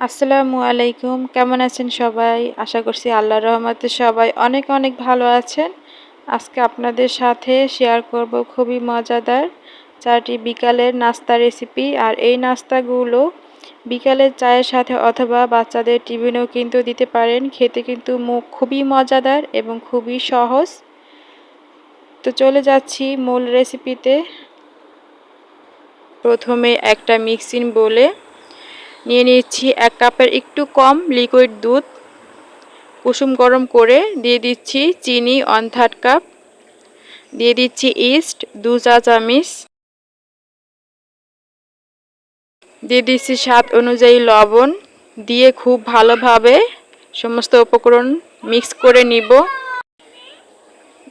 আসসালামু আলাইকুম। কেমন আছেন সবাই? আশা করছি আল্লাহর রহমতে সবাই অনেক অনেক ভালো আছেন। আজকে আপনাদের সাথে শেয়ার করব খুবই মজাদার চারটি বিকালের নাস্তা রেসিপি আর এই নাস্তাগুলো বিকালের চায়ের সাথে অথবা বাচ্চাদের টিফিনেও কিন্তু দিতে পারেন। খেতে কিন্তু মুখ খুবই মজাদার এবং খুবই সহজ। তো চলে যাচ্ছি মূল রেসিপিতে প্রথমে একটা মিক্সিং বলে নিয়ে নিচ্ছি এক কাপের একটু কম লিকুইড দুধ। কুসুম গরম করে দিয়ে দিচ্ছি চিনি ওয়ান থার্ড কাপ দিয়ে দিচ্ছি ইস্ট দু চা চামিচ। দিয়ে দিচ্ছি স্বাদ অনুযায়ী লবণ। দিয়ে খুব ভালোভাবে সমস্ত উপকরণ মিক্স করে নিব।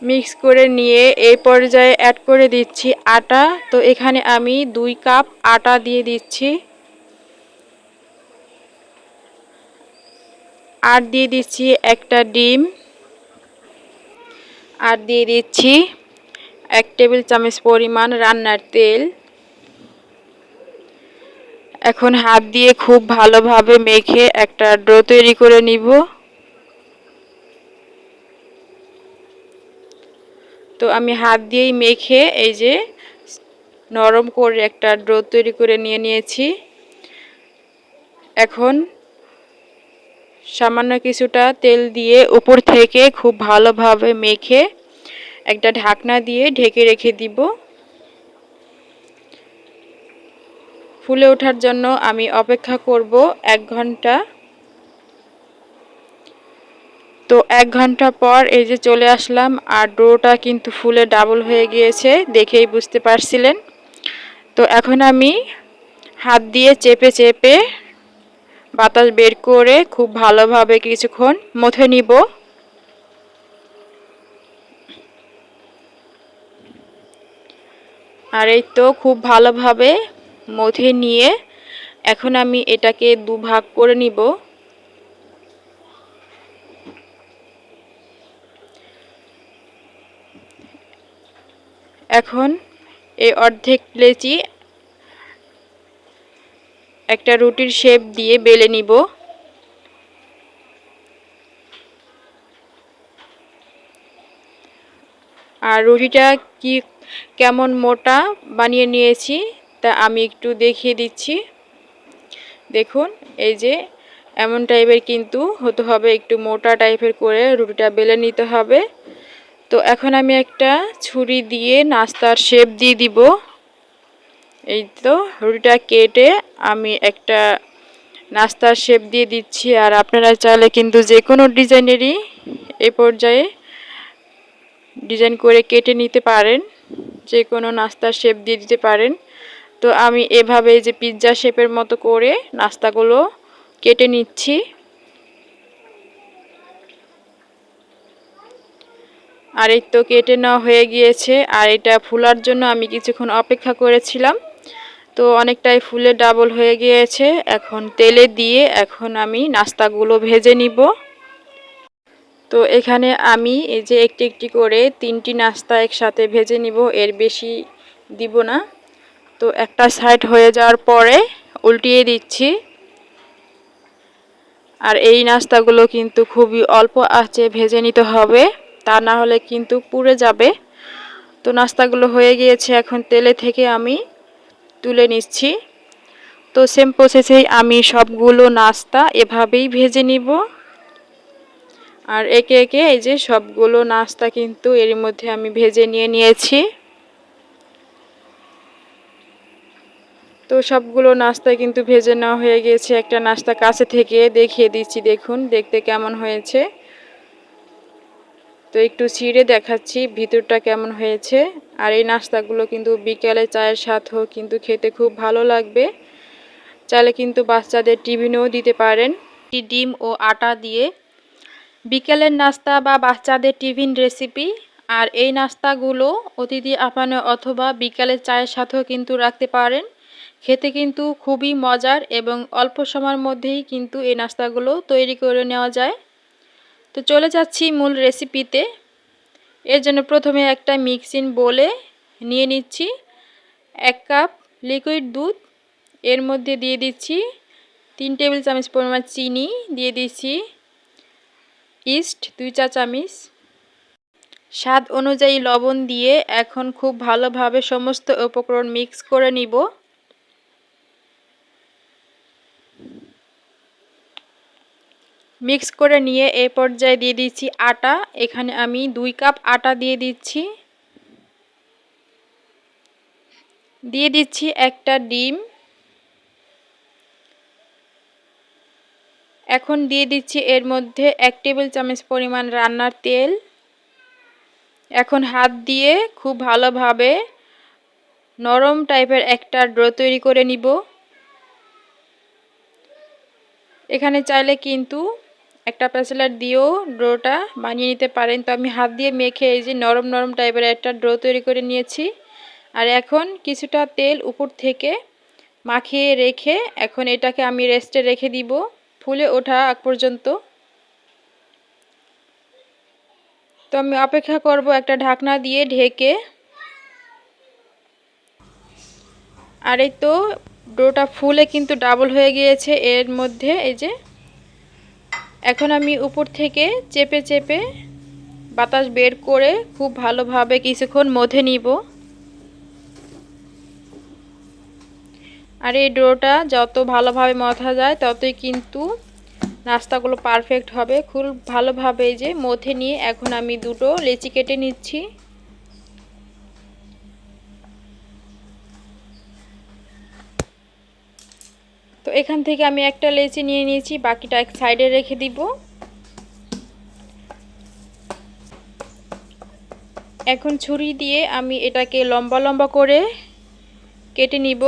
মিক্স করে নিয়ে এই পর্যায়ে অ্যাড করে দিচ্ছি আটা। তো এখানে আমি দুই কাপ আটা দিয়ে দিচ্ছি। আর দিয়ে দিচ্ছি একটা ডিম। আর দিয়ে দিচ্ছি এক টেবিল চামচ পরিমাণ রান্নার তেল। এখন হাত দিয়ে খুব ভালোভাবে মেখে একটা ড্রো তৈরি করে নিব। তো আমি হাত দিয়েই মেখে এই যে নরম করে একটা ড্রো তৈরি করে নিয়ে নিয়েছি। এখন সামান্য কিছুটা তেল দিয়ে উপর থেকে খুব ভালোভাবে মেখে একটা ঢাকনা দিয়ে ঢেকে রেখে দিব। ফুলে ওঠার জন্য আমি অপেক্ষা করব এক ঘণ্টা। তো এক ঘণ্টা পর এই যে চলে আসলাম আর ডোটা কিন্তু ফুলে ডাবল হয়ে গিয়েছে, দেখেই বুঝতে পারছিলেন। তো এখন আমি হাত দিয়ে চেপে চেপে বাতাস বের করে খুব ভালোভাবে কিছুক্ষণ মথে নিব। আর এই তো খুব ভালোভাবে মথে নিয়ে এখন আমি এটাকে দুভাগ করে নিব। এখন এই অর্ধেক লেচি একটা রুটির শেপ দিয়ে বেলে নিব। আর রুটিটা কি কেমন মোটা বানিয়ে নিয়েছি তা আমি একটু দেখিয়ে দিচ্ছি। দেখুন, এই যে এমন টাইপের কিন্তু হতে হবে একটু মোটা টাইপের করে রুটিটা বেলে নিতে হবে। তো এখন আমি একটা ছুরি দিয়ে নাস্তার শেপ দিয়ে দিব। এই তো, রুটিটা কেটে আমি একটা নাস্তার শেপ দিয়ে দিচ্ছি। আর আপনারা চাইলে কিন্তু যে কোনো ডিজাইনেরই এ পর্যায়ে ডিজাইন করে কেটে নিতে পারেন। যে কোনো নাস্তার শেপ দিয়ে দিতে পারেন। তো আমি এভাবে যে পিৎজা শেপের মতো করে নাস্তাগুলো কেটে নিচ্ছি। আর এই তো কেটে নেওয়া হয়ে গিয়েছে। আর এটা ফুলার জন্য আমি কিছুক্ষণ অপেক্ষা করেছিলাম। তো অনেকটাই ফুলে ডাবল হয়ে গিয়েছে। এখন তেলে দিয়ে এখন আমি নাস্তাগুলো ভেজে নিব। তো এখানে আমি এই যে একটি একটি করে তিনটি নাস্তা একসাথে ভেজে নিব, এর বেশি দিব না। তো একটা সাইড হয়ে যাওয়ার পরে উল্টিয়ে দিচ্ছি। আর এই নাস্তাগুলো কিন্তু খুবই অল্প আঁচে ভেজে নিতে হবে, তা না হলে কিন্তু পুড়ে যাবে। তো নাস্তাগুলো হয়ে গিয়েছে এখন তেলে থেকে আমি তুলে নিচ্ছি। তো সেম প্রসেসেই আমি সবগুলো নাস্তা এভাবেই ভেজে নিব। আর একে একে এই যে সবগুলো নাস্তা কিন্তু এর মধ্যে আমি ভেজে নিয়ে নিয়েছি। তো সবগুলো নাস্তা কিন্তু ভেজে নেওয়া হয়ে গিয়েছে একটা নাস্তা কাছে থেকে দেখিয়ে দিচ্ছি, দেখুন, দেখতে কেমন হয়েছে। তো একটু ছিঁড়ে দেখাচ্ছি ভিতরটা কেমন হয়েছে। আর এই নাস্তাগুলো কিন্তু বিকেলে চায়ের সাথেও কিন্তু খেতে খুব ভালো লাগবে। চাইলে কিন্তু বাচ্চাদের টিফিনেও দিতে পারেন। ডিম ও আটা দিয়ে বিকেলের নাস্তা বা বাচ্চাদের টিফিন রেসিপি। আর এই নাস্তাগুলো অতিথি আপানো অথবা বিকালের চায়ের সাথেও কিন্তু রাখতে পারেন। খেতে কিন্তু খুবই মজার এবং অল্প সময়ের মধ্যেই কিন্তু এই নাস্তাগুলো তৈরি করে নেওয়া যায়। তো চলে যাচ্ছি মূল রেসিপিতে এর জন্য প্রথমে একটা মিক্সিং বলে নিয়ে নিচ্ছি এক কাপ লিকুইড দুধ। এর মধ্যে দিয়ে দিচ্ছি তিন টেবিল চামচ পরিমাণ চিনি, দিয়ে দিচ্ছি ইস্ট দুই চা চামচ। স্বাদ অনুযায়ী লবণ দিয়ে এখন খুব ভালোভাবে সমস্ত উপকরণ মিক্স করে নিব। মিক্স করে নিয়ে এ পর্যায়ে দিয়ে দিচ্ছি আটা। এখানে আমি দুই কাপ আটা দিয়ে দিচ্ছি। দিয়ে দিচ্ছি একটা ডিম। এখন দিয়ে দিচ্ছি এর মধ্যে এক টেবিল চামচ পরিমাণ রান্নার তেল। এখন হাত দিয়ে খুব ভালোভাবে নরম টাইপের একটা ড্রো তৈরি করে নিব। এখানে চাইলে কিন্তু একটা প্যাসেলার দিয়েও ড্রোটা বানিয়ে নিতে পারেন। তো আমি হাত দিয়ে মেখে এই যে নরম নরম টাইপের একটা ড্রো তৈরি করে নিয়েছি। আর এখন কিছুটা তেল উপর থেকে মাখিয়ে রেখে এখন এটাকে আমি রেস্টে রেখে দিব, ফুলে ওঠা আগ পর্যন্ত। তো আমি অপেক্ষা করব একটা ঢাকনা দিয়ে ঢেকে। আর এই তো ডোটা ফুলে কিন্তু ডাবল হয়ে গিয়েছে। এর মধ্যে এই যে এখন আমি উপর থেকে চেপে চেপে বাতাস বের করে খুব ভালোভাবে কিছুক্ষণ মধে নিব। আর এই ডোটা যত ভালোভাবে মথা যায়, ততই কিন্তু নাস্তাগুলো পারফেক্ট হবে। খুব ভালোভাবে যে মথে নিয়ে এখন আমি দুটো লেচি কেটে নিচ্ছি। তো এখান থেকে আমি একটা লেচি নিয়ে নিয়েছি, বাকিটা এক সাইডে রেখে দিব। এখন ছুরি দিয়ে আমি এটাকে লম্বা লম্বা করে কেটে নিব।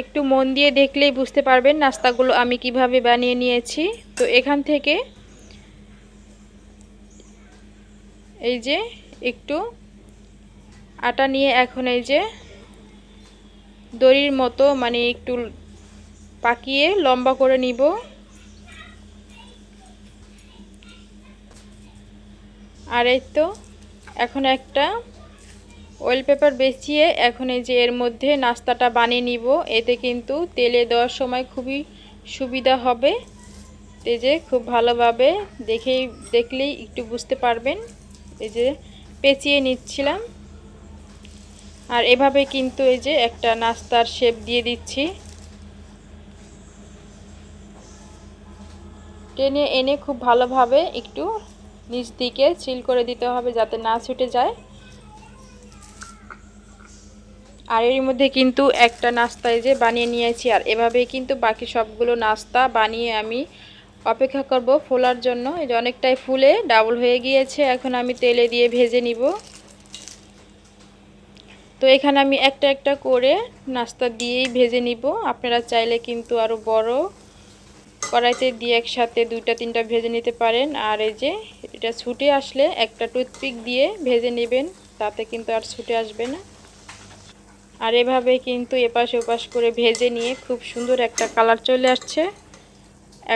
একটু মন দিয়ে দেখলেই বুঝতে পারবেন নাস্তাগুলো আমি কীভাবে বানিয়ে নিয়েছি। তো এখান থেকে এই যে একটু আটা নিয়ে এখন এই যে দড়ির মতো মানে একটু পাকিয়ে লম্বা করে নিব। আর এই তো এখন একটা অয়েল পেপার বেছিয়ে এখন এই যে এর মধ্যে নাস্তাটা বানিয়ে নিব। এতে কিন্তু তেলে দেওয়ার সময় খুবই সুবিধা হবে। এই যে খুব ভালোভাবে দেখেই, দেখলেই একটু বুঝতে পারবেন। এই যে পেঁচিয়ে নিচ্ছিলাম। আর এভাবে কিন্তু এই যে একটা নাস্তার শেপ দিয়ে দিচ্ছি। টেনে এনে খুব ভালোভাবে একটু নিচ দিকে চিল করে দিতে হবে যাতে না ছুটে যায়। আর এর মধ্যে কিন্তু একটা নাস্তা এই যে বানিয়ে নিয়েছি, আর এভাবে কিন্তু বাকি সবগুলো নাস্তা বানিয়ে আমি অপেক্ষা করব ফোলার জন্য। এই যে অনেকটাই ফুলে ডাবল হয়ে গিয়েছে, এখন আমি তেলে দিয়ে ভেজে নিব। তো এখানে আমি একটা একটা করে নাস্তা দিয়েই ভেজে নিব। আপনারা চাইলে কিন্তু আরও বড় কড়াইতে দিয়ে একসাথে দুইটা, তিনটা ভেজে নিতে পারেন। আর এই যে এটা ছুটে আসলে একটা টুথপিক দিয়ে ভেজে নেবেন, তাতে কিন্তু আর ছুটে আসবে না। আর এভাবে কিন্তু এপাশ ওপাশ করে ভেজে নিয়ে খুব সুন্দর একটা কালার চলে আসছে।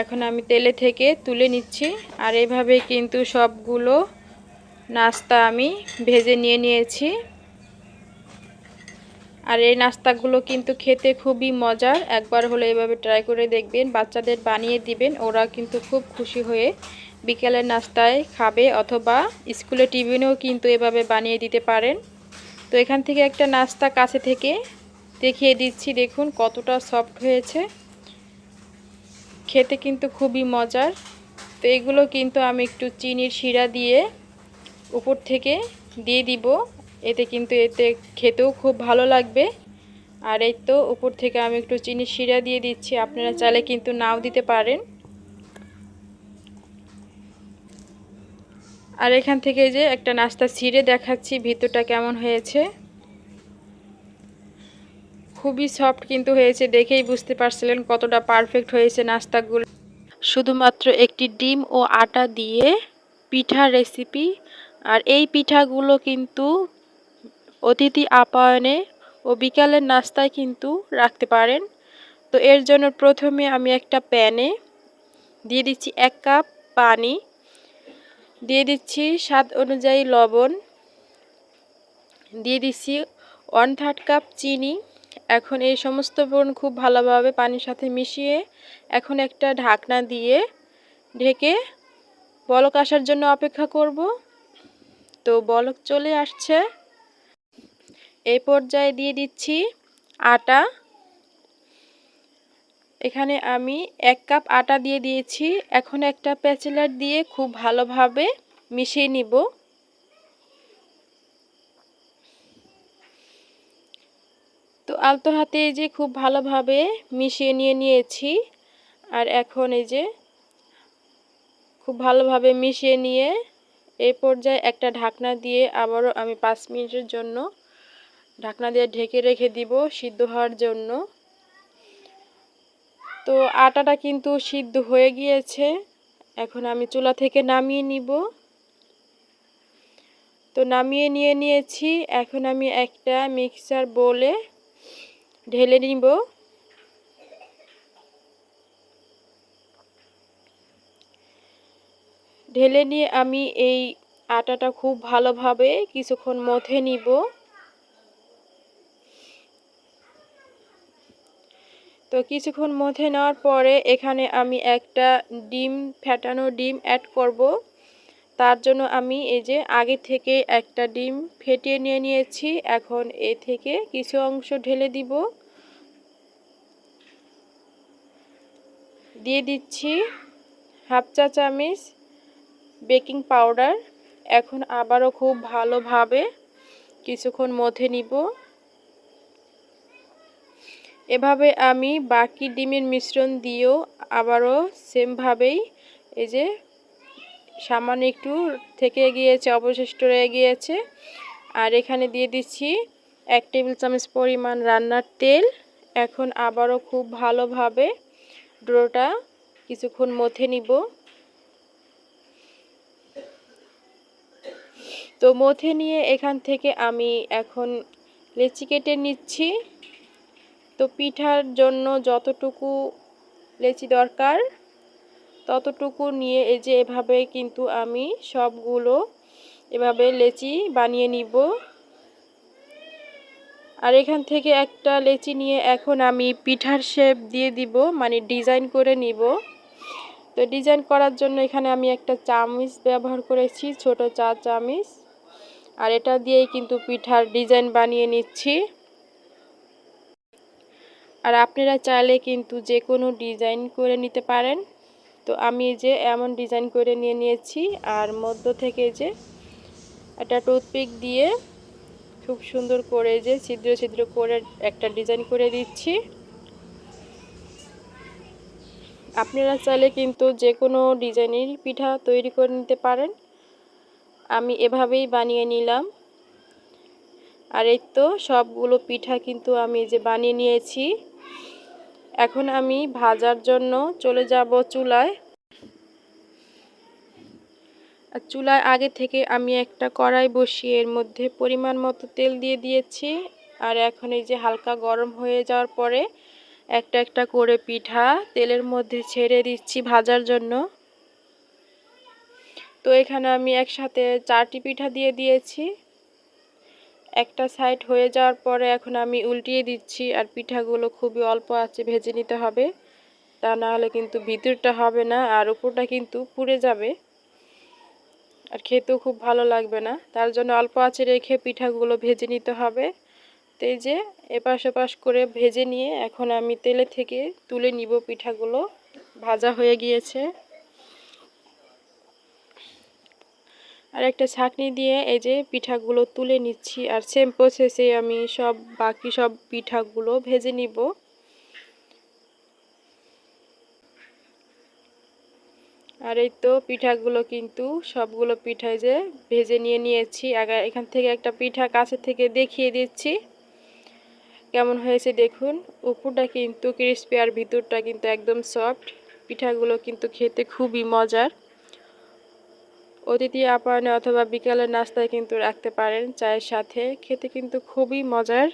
এখন আমি তেলে থেকে তুলে নিচ্ছি। আর এভাবে কিন্তু সবগুলো নাস্তা আমি ভেজে নিয়ে নিয়েছি। আর এই নাস্তাগুলো কিন্তু খেতে খুবই মজার। একবার হলে এভাবে ট্রাই করে দেখবেন, বাচ্চাদের বানিয়ে দিবেন, ওরা কিন্তু খুব খুশি হয়ে বিকেলের নাস্তায় খাবে অথবা স্কুলে টিফিনেও কিন্তু এভাবে বানিয়ে দিতে পারেন। তো এখান থেকে একটা নাস্তা কাছে থেকে দেখিয়ে দিচ্ছি, দেখুন কতটা সফট হয়েছে। খেতে কিন্তু খুবই মজার। তো এগুলো কিন্তু আমি একটু চিনির শিরা দিয়ে উপর থেকে দিয়ে দিব। এতে কিন্তু এতে খেতেও খুব ভালো লাগবে। আর এই তো উপর থেকে আমি একটু চিনি শিরা দিয়ে দিচ্ছি, আপনারা চাইলে কিন্তু নাও দিতে পারেন। আর এখান থেকে যে একটা নাস্তা ছিঁড়ে দেখাচ্ছি, ভিতরটা কেমন হয়েছে। খুবই সফট কিন্তু হয়েছে, দেখেই বুঝতে পারছিলেন কতটা পারফেক্ট হয়েছে নাস্তাগুলো। শুধুমাত্র একটি ডিম ও আটা দিয়ে পিঠা রেসিপি। আর এই পিঠাগুলো কিন্তু অতিথি আপ্যায়নে ও বিকালের নাস্তায় কিন্তু রাখতে পারেন। তো এর জন্য প্রথমে আমি একটা প্যানে দিয়ে দিচ্ছি এক কাপ পানি। দিয়ে দিচ্ছি স্বাদ অনুযায়ী লবণ। দিয়ে দিচ্ছি ওয়ান থার্ড কাপ চিনি। এখন এই সমস্ত বোন খুব ভালোভাবে পানির সাথে মিশিয়ে এখন একটা ঢাকনা দিয়ে ঢেকে বলক আসার জন্য অপেক্ষা করব। তো বলক চলে আসছে। এই পর্যায়ে দিয়ে দিচ্ছি আটা। এখানে আমি এক কাপ আটা দিয়ে দিয়েছি। এখন একটা প্যাচেলার দিয়ে খুব ভালোভাবে মিশিয়ে নিব। তো আলতো হাতে এই যে খুব ভালোভাবে মিশিয়ে নিয়ে নিয়েছি। আর এখন এই যে খুব ভালোভাবে মিশিয়ে নিয়ে এই পর্যায়ে একটা ঢাকনা দিয়ে আবারও আমি পাঁচ মিনিটের জন্য ঢাকনা দিয়ে ঢেকে রেখে দিব সিদ্ধ হওয়ার জন্য। তো আটাটা কিন্তু সিদ্ধ হয়ে গিয়েছে। এখন আমি চুলা থেকে নামিয়ে নিব। তো নামিয়ে নিয়ে নিয়েছি। এখন আমি একটা মিক্সার বলে ঢেলে নিব। ঢেলে নিয়ে আমি এই আটাটা খুব ভালোভাবে কিছুক্ষণ মথে নিব। তো কিছুক্ষণ মধ্যে নেওয়ার পরে এখানে আমি একটা ডিম ফ্যাটানো ডিম অ্যাড করব। তার জন্য আমি এই যে আগে থেকে একটা ডিম ফেটিয়ে নিয়ে নিয়েছি। এখন এ থেকে কিছু অংশ ঢেলে দিব। দিয়ে দিচ্ছি হাফ চা চামচ বেকিং পাউডার। এখন আবারও খুব ভালোভাবে কিছুক্ষণ মধ্যে নিব। এভাবে আমি বাকি ডিমের মিশ্রণ দিয়েও আবারও সেমভাবেই এই যে সামান্য একটু থেকে গিয়েছে, অবশিষ্ট রয়ে গিয়েছে। আর এখানে দিয়ে দিচ্ছি এক টেবিল চামচ পরিমাণ রান্নার তেল। এখন আবারও খুব ভালোভাবে ডোটা কিছুক্ষণ মথে নিব। তো মথে নিয়ে এখান থেকে আমি এখন লেচি কেটে নিচ্ছি। তো পিঠার জন্য যতটুকু লেচি দরকার, ততটুকু নিয়ে এই যে এভাবে কিন্তু আমি সবগুলো এভাবে লেচি বানিয়ে নিব। আর এখান থেকে একটা লেচি নিয়ে এখন আমি পিঠার শেপ দিয়ে দিব মানে ডিজাইন করে নিব। তো ডিজাইন করার জন্য এখানে আমি একটা চামিচ ব্যবহার করেছি, ছোট চা চামিচ। আর এটা দিয়েই কিন্তু পিঠার ডিজাইন বানিয়ে নিচ্ছি। আর আপনারা চাইলে কিন্তু যে কোনো ডিজাইন করে নিতে পারেন। তো আমি যে এমন ডিজাইন করে নিয়ে নিয়েছি আর মধ্য থেকে যে একটা টুথপিক দিয়ে খুব সুন্দর করে যে ছিদ্র ছিদ্র করে একটা ডিজাইন করে দিচ্ছি। আপনারা চাইলে কিন্তু যে কোনো ডিজাইনের পিঠা তৈরি করে নিতে পারেন। আমি এভাবেই বানিয়ে নিলাম। আর এই তো সবগুলো পিঠা কিন্তু আমি যে বানিয়ে নিয়েছি। এখন আমি ভাজার জন্য চলে যাব চুলায়। চুলায় আগে থেকে আমি একটা কড়াই বসিয়ে এর মধ্যে পরিমাণ মতো তেল দিয়ে দিয়েছি। আর এখন এই যে হালকা গরম হয়ে যাওয়ার পরে একটা একটা করে পিঠা তেলের মধ্যে ছেড়ে দিচ্ছি ভাজার জন্য। তো এখানে আমি একসাথে চারটি পিঠা দিয়ে দিয়েছি। একটা সাইড হয়ে যাওয়ার পরে এখন আমি উল্টিয়ে দিচ্ছি আর পিঠাগুলো খুবই অল্প আছে, ভেজে নিতে হবে। তা না হলে কিন্তু ভিতরটা হবে না আর উপরটা কিন্তু পুড়ে যাবে। আর খেতেও খুব ভালো লাগবে না। তার জন্য অল্প আছে রেখে পিঠাগুলো ভেজে নিতে হবে। তো যে এপাশ ওপাশ করে ভেজে নিয়ে এখন আমি তেলে থেকে তুলে নিব পিঠাগুলো। ভাজা হয়ে গিয়েছে। আর একটা ছাঁকনি দিয়ে এই যে পিঠাগুলো তুলে নিচ্ছি আর সেম প্রসেসে আমি সব, বাকি সব পিঠাগুলো ভেজে নিব। আর এই তো পিঠাগুলো কিন্তু সবগুলো পিঠায় যে ভেজে নিয়ে নিয়েছি। আগে এখান থেকে একটা পিঠা কাছে থেকে দেখিয়ে দিচ্ছি। কেমন হয়েছে দেখুন, উপরটা কিন্তু ক্রিস্পি আর ভিতরটা কিন্তু একদম সফট পিঠাগুলো কিন্তু খেতে খুবই মজার। অতিথি আপ্যায়নে অথবা বিকালের নাস্তায় কিন্তু রাখতে পারেন চায়ের সাথে। খেতে কিন্তু খুবই মজার।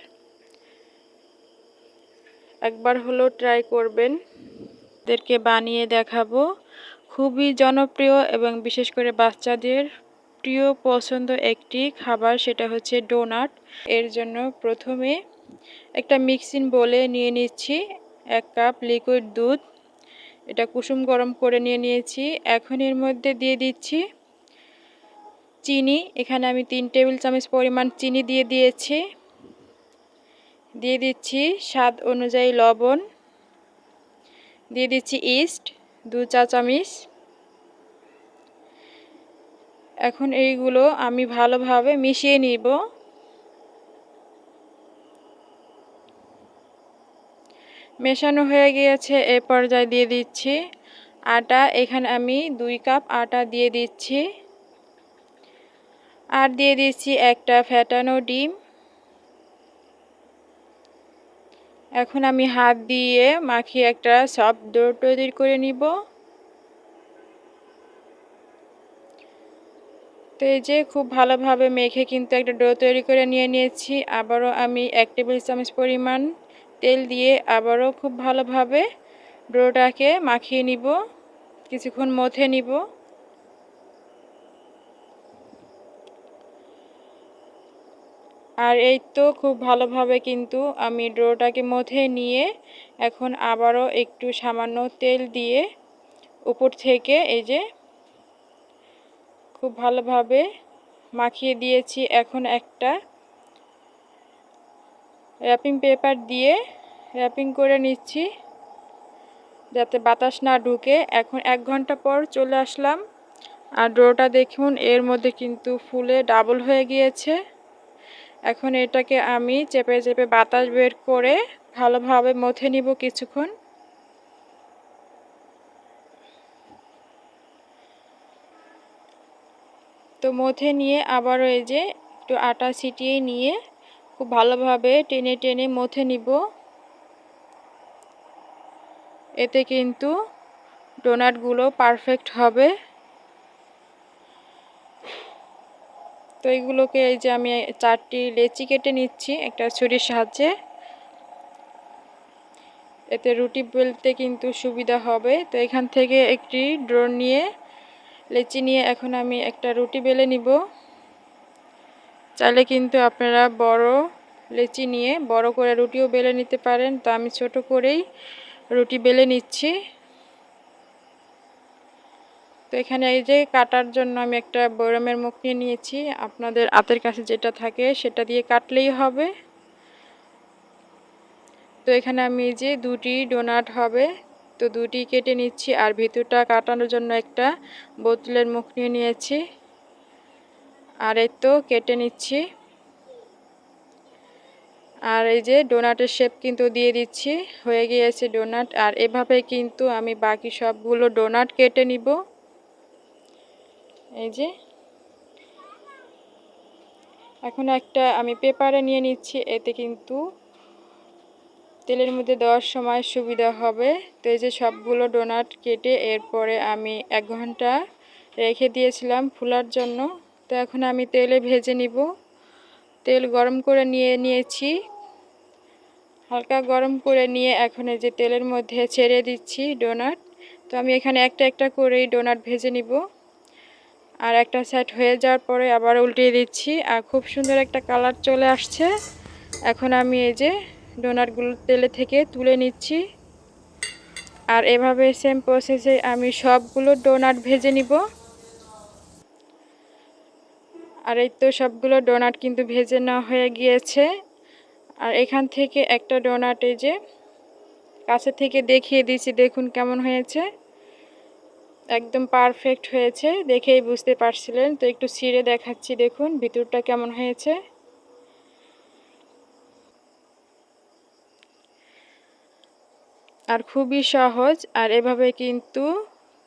একবার হলো ট্রাই করবেন। এদেরকে বানিয়ে দেখাবো। খুবই জনপ্রিয় এবং বিশেষ করে বাচ্চাদের প্রিয় পছন্দ একটি খাবার, সেটা হচ্ছে ডোনাট এর জন্য প্রথমে একটা মিক্সিং বলে নিয়ে নিচ্ছি। এক কাপ লিকুইড দুধ। এটা কুসুম গরম করে নিয়ে নিয়েছি। এখন এর মধ্যে দিয়ে দিচ্ছি চিনি, এখানে আমি তিন টেবিল চামচ পরিমাণ চিনি দিয়ে দিয়েছি। দিয়ে দিচ্ছি স্বাদ অনুযায়ী লবণ। দিয়ে দিচ্ছি ইস্ট, দু চা চামচ। এখন এইগুলো আমি ভালোভাবে মিশিয়ে নিব। মেশানো হয়ে গিয়েছে, এ পর্যায়ে দিয়ে দিচ্ছি। আটা, এখানে আমি দুই কাপ আটা দিয়ে দিচ্ছি। আর দিয়ে দিচ্ছি একটা ফ্যাটানো ডিম। এখন আমি হাত দিয়ে মাখিয়ে একটা সফট ডো তৈরি করে নিব। তো এই যে খুব ভালোভাবে মেখে কিন্তু একটা ডো তৈরি করে নিয়ে নিয়েছি। আবারও আমি এক টেবিল চামচ পরিমাণ তেল দিয়ে আবারও খুব ভালোভাবে ডোটাকে মাখিয়ে নিব, কিছুক্ষণ মথে নিব। আর এই তো খুব ভালোভাবে কিন্তু আমি ডোটাকে মথে নিয়ে এখন আবারও একটু সামান্য তেল দিয়ে উপর থেকে এই যে খুব ভালোভাবে মাখিয়ে দিয়েছি এখন একটা র্যাপিং পেপার দিয়ে র্যাপিং করে নিচ্ছি যাতে বাতাস না ঢুকে। এখন এক ঘণ্টা পর চলে আসলাম। আর ডোটা দেখুন, এর মধ্যে কিন্তু ফুলে ডাবল হয়ে গিয়েছে। এখন এটাকে আমি চেপে চেপে বাতাস বের করে ভালোভাবে মথে নিব কিছুক্ষণ। তো মথে নিয়ে আবারও এই যে একটু আটা ছিটিয়ে নিয়ে খুব ভালোভাবে টেনে টেনে মথে নিব। এতে কিন্তু ডোনাটগুলো পারফেক্ট হবে। তো এইগুলোকে এই যে আমি চারটি লেচি কেটে নিচ্ছি, একটা ছুরির সাহায্যে। এতে রুটি বেলতে কিন্তু সুবিধা হবে। তো এখান থেকে একটি ড্রোন নিয়ে, লেচি নিয়ে এখন আমি একটা রুটি বেলে নিব। চাইলে কিন্তু আপনারা বড় লেচি নিয়ে বড় করে রুটিও বেলে নিতে পারেন। তো আমি ছোট করেই রুটি বেলে নিচ্ছি। তো এখানে এই যে কাটার জন্য আমি একটা বরমের মুখ নিয়ে নিয়েছি। আপনাদের হাতের কাছে যেটা থাকে সেটা দিয়ে কাটলেই হবে। তো এখানে আমি যে দুটি ডোনাট হবে, তো দুটি কেটে নিচ্ছি আর ভিতরটা কাটানোর জন্য একটা বোতলের মুখ নিয়ে নিয়েছি। আর এই তো কেটে নিচ্ছি। আর এই যে ডোনাটের শেপ কিন্তু দিয়ে দিচ্ছি, হয়ে গিয়েছে ডোনাট। আর এভাবে কিন্তু আমি বাকি সবগুলো ডোনাট কেটে নিব। এই যে। এখন একটা আমি পেপারে নিয়ে নিচ্ছি, এতে কিন্তু তেলের মধ্যে দেওয়ার সময় সুবিধা হবে। তো এই যে সবগুলো ডোনাট কেটে এরপরে আমি এক ঘণ্টা রেখে দিয়েছিলাম ফুলার জন্য। তো এখন আমি তেলে ভেজে নিব। তেল গরম করে নিয়ে নিয়েছি। হালকা গরম করে নিয়ে এখন এই যে তেলের মধ্যে ছেড়ে দিচ্ছি ডোনাট। তো আমি এখানে একটা একটা করেই ডোনাট ভেজে নিব। আর একটা সাইড হয়ে যাওয়ার পরে আবার উল্টিয়ে দিচ্ছি। আর খুব সুন্দর একটা কালার চলে আসছে। এখন আমি এই যে ডোনাটগুলো তেলে থেকে তুলে নিচ্ছি। আর এভাবে সেম প্রসেসে আমি সবগুলো ডোনাট ভেজে নিব। আর এই তো সবগুলো ডোনাট কিন্তু ভেজে না হয়ে গিয়েছে। আর এখান থেকে একটা ডোনাট এই যে কাছে থেকে দেখিয়ে দিয়েছি, দেখুন কেমন হয়েছে। একদম পারফেক্ট হয়েছে, দেখেই বুঝতে পারছিলেন। তো একটু ছিঁড়ে দেখাচ্ছি, দেখুন, ভিতরটা কেমন হয়েছে। আর খুবই সহজ, আর এভাবে কিন্তু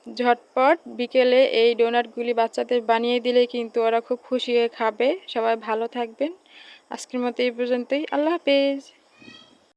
ঝটপট বিকেলে এই ডোনাটগুলি বাচ্চাদের বানিয়ে দিলে কিন্তু ওরা খুব খুশি হয়ে খাবে। সবাই ভালো থাকবেন। আজকের মতো এই পর্যন্তই। আল্লাহ হাফেজ।